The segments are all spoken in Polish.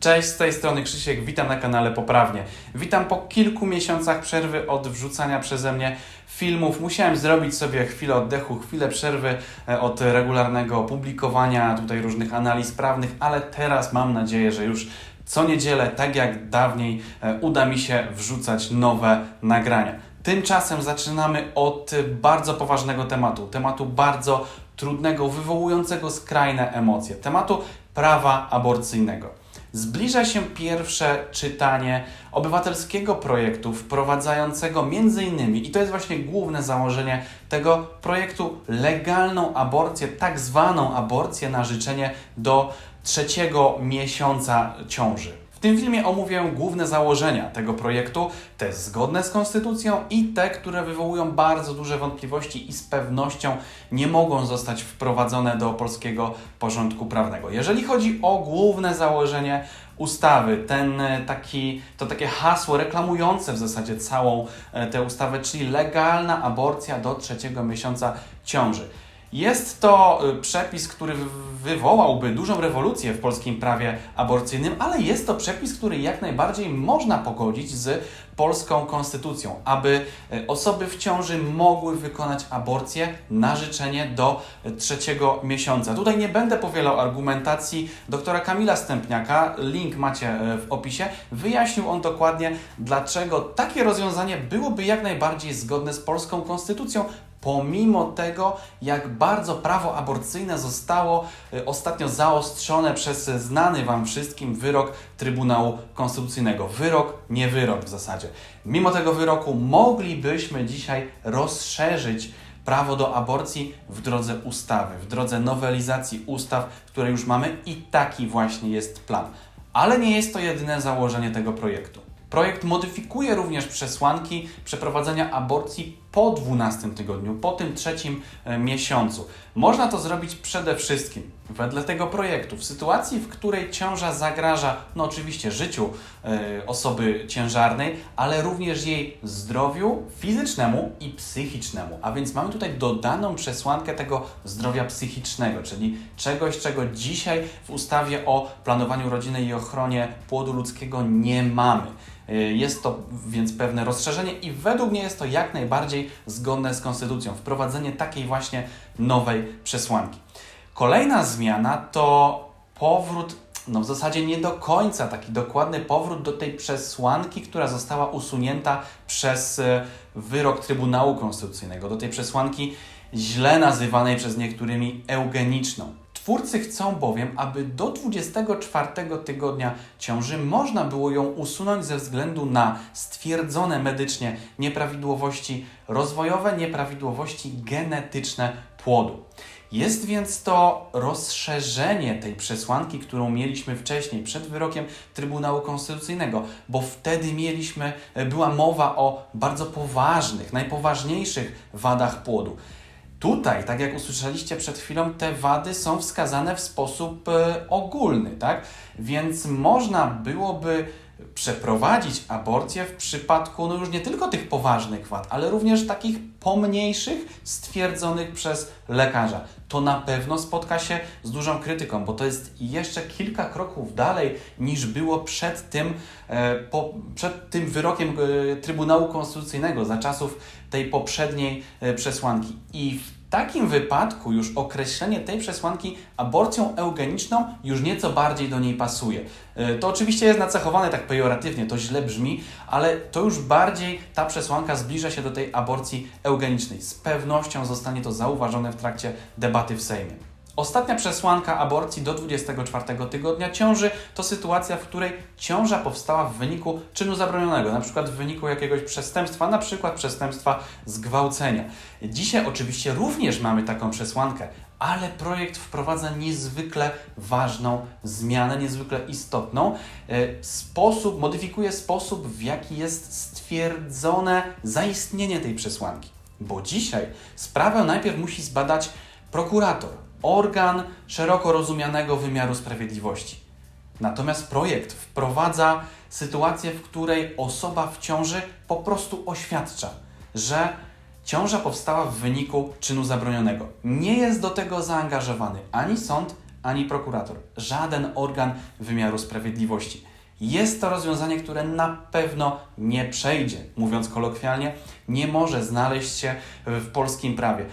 Cześć, z tej strony Krzysiek, witam na kanale Poprawnie. Witam po kilku miesiącach przerwy od wrzucania przeze mnie filmów. Musiałem zrobić sobie chwilę oddechu, chwilę przerwy e, od regularnego publikowania tutaj różnych analiz prawnych, ale teraz mam nadzieję, że już co niedzielę, tak jak dawniej, e, uda mi się wrzucać nowe nagrania. Tymczasem zaczynamy od bardzo poważnego tematu, tematu bardzo trudnego, wywołującego skrajne emocje, tematu prawa aborcyjnego. Zbliża się pierwsze czytanie obywatelskiego projektu wprowadzającego między innymi, i to jest właśnie główne założenie tego projektu, legalną aborcję, tak zwaną aborcję na życzenie do trzeciego miesiąca ciąży. W tym filmie omówię główne założenia tego projektu, te zgodne z konstytucją i te, które wywołują bardzo duże wątpliwości i z pewnością nie mogą zostać wprowadzone do polskiego porządku prawnego. Jeżeli chodzi o główne założenie ustawy, ten e, taki, to takie hasło reklamujące w zasadzie całą e, tę ustawę, czyli legalna aborcja do trzeciego miesiąca ciąży. Jest to y, przepis, który wywołałby dużą rewolucję w polskim prawie aborcyjnym, ale jest to przepis, który jak najbardziej można pogodzić z polską konstytucją, aby y, osoby w ciąży mogły wykonać aborcję na życzenie do trzeciego miesiąca. Tutaj nie będę powielał argumentacji doktora Kamila Stępniaka, link macie y, w opisie. Wyjaśnił on dokładnie, dlaczego takie rozwiązanie byłoby jak najbardziej zgodne z polską konstytucją, pomimo tego, jak bardzo prawo aborcyjne zostało y, ostatnio zaostrzone przez znany Wam wszystkim wyrok Trybunału Konstytucyjnego. Wyrok, nie wyrok w zasadzie. Mimo tego wyroku moglibyśmy dzisiaj rozszerzyć prawo do aborcji w drodze ustawy, w drodze nowelizacji ustaw, które już mamy i taki właśnie jest plan. Ale nie jest to jedyne założenie tego projektu. Projekt modyfikuje również przesłanki przeprowadzenia aborcji po 12 tygodniu, po tym trzecim e, miesiącu. Można to zrobić przede wszystkim wedle tego projektu w sytuacji, w której ciąża zagraża, no oczywiście, życiu e, osoby ciężarnej, ale również jej zdrowiu fizycznemu i psychicznemu. A więc mamy tutaj dodaną przesłankę tego zdrowia psychicznego, czyli czegoś, czego dzisiaj w ustawie o planowaniu rodziny i ochronie płodu ludzkiego nie mamy. E, jest to więc pewne rozszerzenie i według mnie jest to jak najbardziej zgodne z konstytucją. Wprowadzenie takiej właśnie nowej przesłanki. Kolejna zmiana to powrót, no w zasadzie nie do końca taki dokładny powrót do tej przesłanki, która została usunięta przez e, wyrok Trybunału Konstytucyjnego, do tej przesłanki źle nazywanej przez niektórymi eugeniczną. Twórcy chcą bowiem, aby do 24 tygodnia ciąży można było ją usunąć ze względu na stwierdzone medycznie nieprawidłowości rozwojowe, nieprawidłowości genetyczne płodu. Jest więc to rozszerzenie tej przesłanki, którą mieliśmy wcześniej, przed wyrokiem Trybunału Konstytucyjnego, bo wtedy mieliśmy, była mowa o bardzo poważnych, najpoważniejszych wadach płodu. Tutaj, tak jak usłyszeliście przed chwilą, te wady są wskazane w sposób e, ogólny, tak? Więc można byłoby przeprowadzić aborcję w przypadku no już nie tylko tych poważnych wad, ale również takich pomniejszych stwierdzonych przez lekarza. To na pewno spotka się z dużą krytyką, bo to jest jeszcze kilka kroków dalej niż było przed tym, e, po, przed tym wyrokiem e, Trybunału Konstytucyjnego za czasów tej poprzedniej e, przesłanki. I w takim wypadku już określenie tej przesłanki aborcją eugeniczną już nieco bardziej do niej pasuje. E, to oczywiście jest nacechowane tak pejoratywnie, to źle brzmi, ale to już bardziej ta przesłanka zbliża się do tej aborcji eugenicznej. Z pewnością zostanie to zauważone w trakcie debaty w Sejmie. Ostatnia przesłanka aborcji do 24 tygodnia ciąży to sytuacja, w której ciąża powstała w wyniku czynu zabronionego, na przykład w wyniku jakiegoś przestępstwa, na przykład przestępstwa zgwałcenia. Dzisiaj oczywiście również mamy taką przesłankę, ale projekt wprowadza niezwykle ważną zmianę, niezwykle istotną. E, sposób, modyfikuje sposób, w jaki jest stwierdzone zaistnienie tej przesłanki. Bo dzisiaj sprawę najpierw musi zbadać prokurator organ szeroko rozumianego wymiaru sprawiedliwości. Natomiast projekt wprowadza sytuację, w której osoba w ciąży po prostu oświadcza, że ciąża powstała w wyniku czynu zabronionego. Nie jest do tego zaangażowany ani sąd, ani prokurator, żaden organ wymiaru sprawiedliwości. Jest to rozwiązanie, które na pewno nie przejdzie, mówiąc kolokwialnie, nie może znaleźć się w polskim prawie,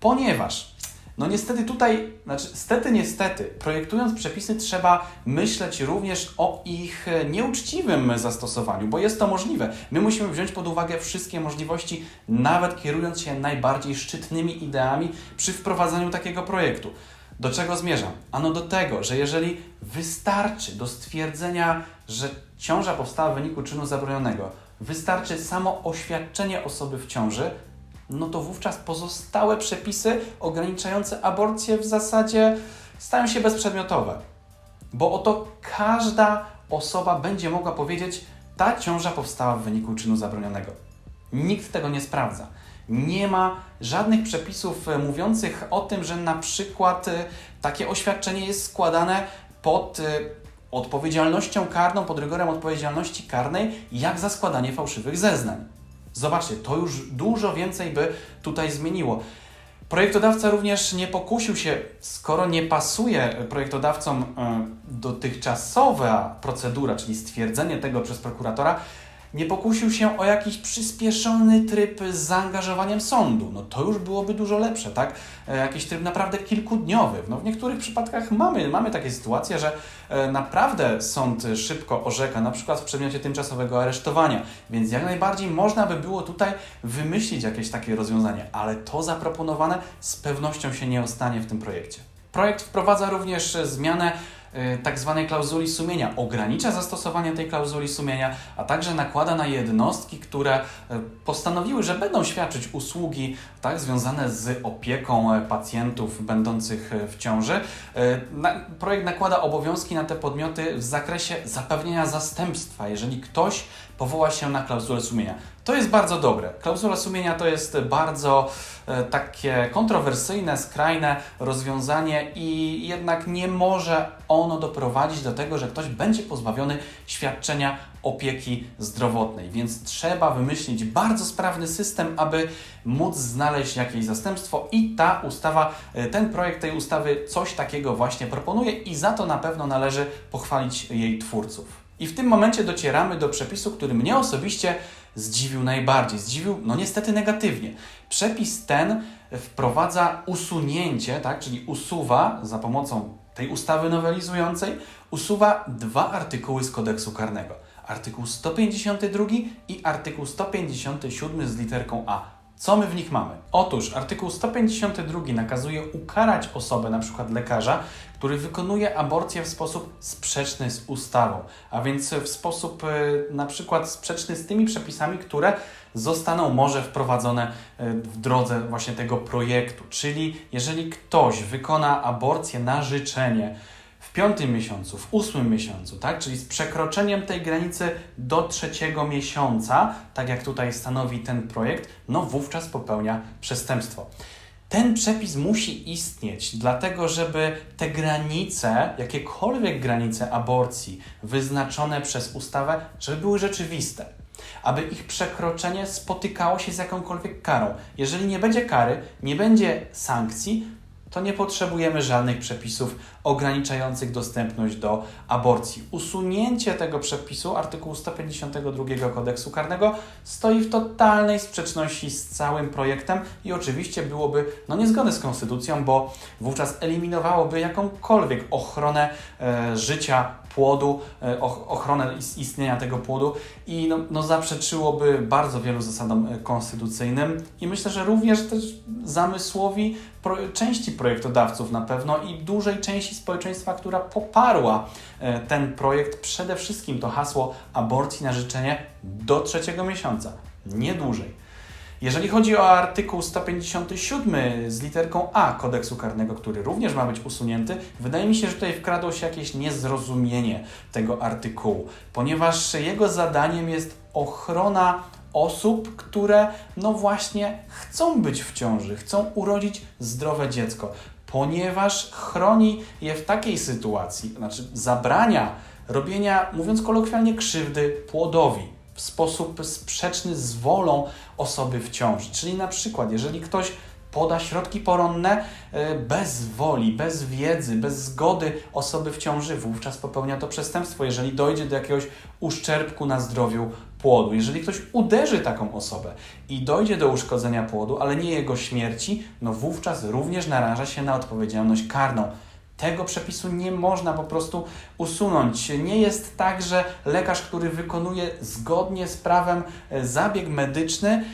ponieważ no niestety tutaj, znaczy stety niestety, projektując przepisy trzeba myśleć również o ich e, nieuczciwym zastosowaniu, bo jest to możliwe. My musimy wziąć pod uwagę wszystkie możliwości, nawet kierując się najbardziej szczytnymi ideami przy wprowadzaniu takiego projektu. Do czego zmierzam? Ano do tego, że jeżeli wystarczy do stwierdzenia, że ciąża powstała w wyniku czynu zabronionego, wystarczy samo oświadczenie osoby w ciąży, no to wówczas pozostałe przepisy ograniczające aborcję w zasadzie stają się bezprzedmiotowe. Bo oto każda osoba będzie mogła powiedzieć, ta ciąża powstała w wyniku czynu zabronionego. Nikt tego nie sprawdza. Nie ma żadnych przepisów e, mówiących o tym, że na przykład e, takie oświadczenie jest składane pod e, odpowiedzialnością karną, pod rygorem odpowiedzialności karnej, jak za składanie fałszywych zeznań. Zobaczcie, to już dużo więcej by tutaj zmieniło. Projektodawca również nie pokusił się, skoro nie pasuje projektodawcom e, dotychczasowa procedura, czyli stwierdzenie tego przez prokuratora, nie pokusił się o jakiś przyspieszony tryb z zaangażowaniem sądu. No to już byłoby dużo lepsze, tak? E, jakiś tryb naprawdę kilkudniowy. No w niektórych przypadkach mamy, mamy takie sytuacje, że e, naprawdę sąd szybko orzeka, na przykład w przedmiocie tymczasowego aresztowania, więc jak najbardziej można by było tutaj wymyślić jakieś takie rozwiązanie, ale to zaproponowane z pewnością się nie ostanie w tym projekcie. Projekt wprowadza również zmianę tak zwanej klauzuli sumienia, ogranicza zastosowanie tej klauzuli sumienia, a także nakłada na jednostki, które y, postanowiły, że będą świadczyć usługi tak, związane z opieką e, pacjentów będących e, w ciąży. Y, na, projekt nakłada obowiązki na te podmioty w zakresie zapewnienia zastępstwa, jeżeli ktoś powoła się na klauzulę sumienia. To jest bardzo dobre. Klauzula sumienia to jest bardzo e, takie kontrowersyjne, skrajne rozwiązanie i jednak nie może ono doprowadzić do tego, że ktoś będzie pozbawiony świadczenia opieki zdrowotnej. Więc trzeba wymyślić bardzo sprawny system, aby móc znaleźć jakieś zastępstwo i ta ustawa, e, ten projekt tej ustawy coś takiego właśnie proponuje i za to na pewno należy pochwalić jej twórców. I w tym momencie docieramy do przepisu, który mnie osobiście zdziwił najbardziej. Zdziwił, no niestety negatywnie. Przepis ten wprowadza usunięcie, tak, czyli usuwa za pomocą tej ustawy nowelizującej, usuwa dwa artykuły z kodeksu karnego. Artykuł 152 i artykuł 157 z literką A. Co my w nich mamy? Otóż artykuł 152 nakazuje ukarać osobę, przykład lekarza, który wykonuje aborcję w sposób sprzeczny z ustawą, a więc w sposób e, na przykład sprzeczny z tymi przepisami, które zostaną może wprowadzone e, w drodze właśnie tego projektu. Czyli jeżeli ktoś wykona aborcję na życzenie, piątym miesiącu, w ósmym miesiącu, tak? Czyli z przekroczeniem tej granicy do trzeciego miesiąca, tak jak tutaj stanowi ten projekt, no wówczas popełnia przestępstwo. Ten przepis musi istnieć, dlatego żeby te granice, jakiekolwiek granice aborcji wyznaczone przez ustawę, żeby były rzeczywiste. Aby ich przekroczenie spotykało się z jakąkolwiek karą. Jeżeli nie będzie kary, nie będzie sankcji, to nie potrzebujemy żadnych przepisów ograniczających dostępność do aborcji. Usunięcie tego przepisu, artykułu 152 kodeksu karnego, stoi w totalnej sprzeczności z całym projektem i oczywiście byłoby no, niezgodne z konstytucją, bo wówczas eliminowałoby jakąkolwiek ochronę e, życia płodu, e, ochronę istnienia tego płodu. I no, no zaprzeczyłoby bardzo wielu zasadom e, konstytucyjnym. I myślę, że również też zamysłowi pro, części projektodawców na pewno i dużej części społeczeństwa, która poparła e, ten projekt, przede wszystkim to hasło aborcji na życzenie do trzeciego miesiąca, nie dłużej. Jeżeli chodzi o artykuł 157 z literką A kodeksu karnego, który również ma być usunięty, wydaje mi się, że tutaj wkradło się jakieś niezrozumienie tego artykułu, ponieważ jego zadaniem jest ochrona osób, które no właśnie chcą być w ciąży, chcą urodzić zdrowe dziecko, ponieważ chroni je w takiej sytuacji, znaczy zabrania robienia, mówiąc kolokwialnie, krzywdy płodowi w sposób sprzeczny z wolą osoby w ciąży. Czyli na przykład, jeżeli ktoś poda środki poronne e, bez woli, bez wiedzy, bez zgody osoby w ciąży, wówczas popełnia to przestępstwo, jeżeli dojdzie do jakiegoś uszczerbku na zdrowiu płodu. Jeżeli ktoś uderzy taką osobę i dojdzie do uszkodzenia płodu, ale nie jego śmierci, no wówczas również naraża się na odpowiedzialność karną. Tego przepisu nie można po prostu usunąć. Nie jest tak, że lekarz, który wykonuje zgodnie z prawem zabieg medyczny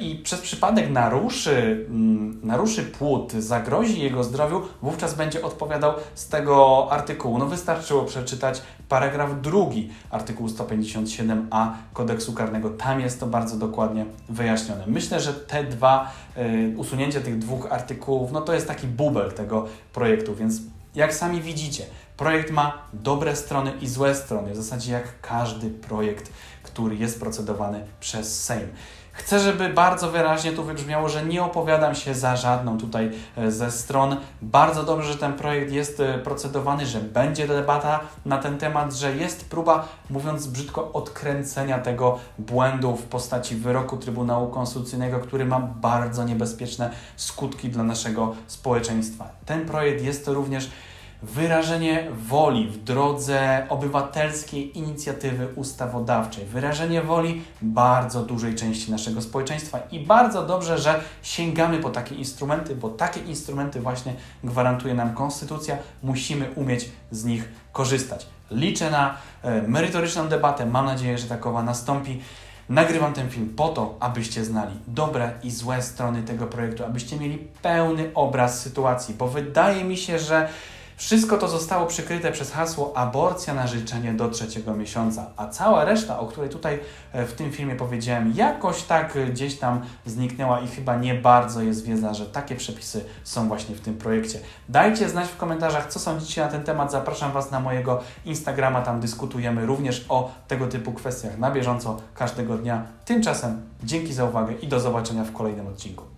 i przez przypadek naruszy, mm, naruszy płód, zagrozi jego zdrowiu, wówczas będzie odpowiadał z tego artykułu. No wystarczyło przeczytać paragraf drugi artykułu 157a kodeksu karnego. Tam jest to bardzo dokładnie wyjaśnione. Myślę, że te dwa, y, usunięcie tych dwóch artykułów, no to jest taki bubel tego projektu, więc jak sami widzicie, projekt ma dobre strony i złe strony, w zasadzie jak każdy projekt, który jest procedowany przez Sejm. Chcę, żeby bardzo wyraźnie tu wybrzmiało, że nie opowiadam się za żadną tutaj e, ze stron. Bardzo dobrze, że ten projekt jest e, procedowany, że będzie debata na ten temat, że jest próba, mówiąc brzydko, odkręcenia tego błędu w postaci wyroku Trybunału Konstytucyjnego, który ma bardzo niebezpieczne skutki dla naszego społeczeństwa. Ten projekt jest również wyrażenie woli w drodze obywatelskiej inicjatywy ustawodawczej, wyrażenie woli bardzo dużej części naszego społeczeństwa i bardzo dobrze, że sięgamy po takie instrumenty, bo takie instrumenty właśnie gwarantuje nam konstytucja, musimy umieć z nich korzystać. Liczę na e, merytoryczną debatę, mam nadzieję, że takowa nastąpi. Nagrywam ten film po to, abyście znali dobre i złe strony tego projektu, abyście mieli pełny obraz sytuacji, bo wydaje mi się, że wszystko to zostało przykryte przez hasło aborcja na życzenie do trzeciego miesiąca, a cała reszta, o której tutaj e, w tym filmie powiedziałem, jakoś tak e, gdzieś tam zniknęła i chyba nie bardzo jest wiedza, że takie przepisy są właśnie w tym projekcie. Dajcie znać w komentarzach, co sądzicie na ten temat. Zapraszam Was na mojego Instagrama, tam dyskutujemy również o tego typu kwestiach na bieżąco każdego dnia. Tymczasem dzięki za uwagę i do zobaczenia w kolejnym odcinku.